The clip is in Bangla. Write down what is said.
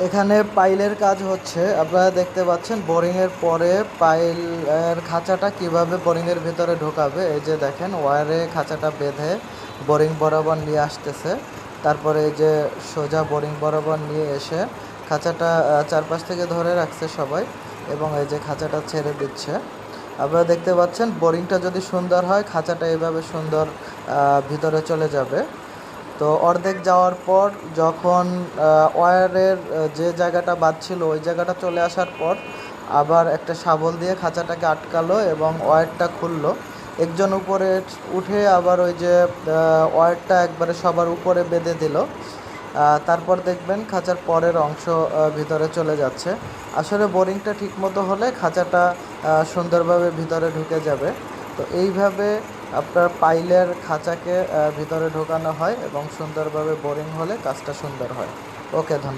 এখানে পাইলের কাজ হচ্ছে, আপনারা দেখতে পাচ্ছেন, বোরিংয়ের পরে পাইলের খাঁচাটা কীভাবে বোরিংয়ের ভিতরে ঢোকাবে। এই যে দেখেন, ওয়ারে খাঁচাটা বেঁধে বোরিং বরাবর নিয়ে আসতেছে। তারপরে এই যে সোজা বোরিং বরাবর নিয়ে এসে খাঁচাটা চারপাশ থেকে ধরে রাখছে সবাই এবং এই যে খাঁচাটা ছেড়ে দিচ্ছে। আপনারা দেখতে পাচ্ছেন, বোরিংটা যদি সুন্দর হয়, খাঁচাটা এভাবে সুন্দর ভিতরে চলে যাবে। তো অর্ধেক যাওয়ার পর যখন আহ, ওয়্যারের যে জায়গাটা বাঁধছিল ওই জায়গাটা চলে আসার পর আবার একটা শাবল দিয়ে খাঁচাটাকে আটকালো এবং ওয়্যারটা খুললো। একজন উপরে উঠে আবার ওই যে আহ, ওয়্যারটা একবারে সবার উপরে বেঁধে দিল। তারপর দেখবেন খাঁচার পরের অংশ ভিতরে চলে যাচ্ছে। আসলে বোরিংটা ঠিক মতো হলে খাঁচাটা সুন্দরভাবে ভিতরে ঢুকে যাবে। তো এইভাবে আপনার পাইলের খাঁচাকে ভিতরে ঢোকানো হয় এবং সুন্দরভাবে বোরিং হলে কাজটা সুন্দর হয়। ওকে, ধন্যবাদ।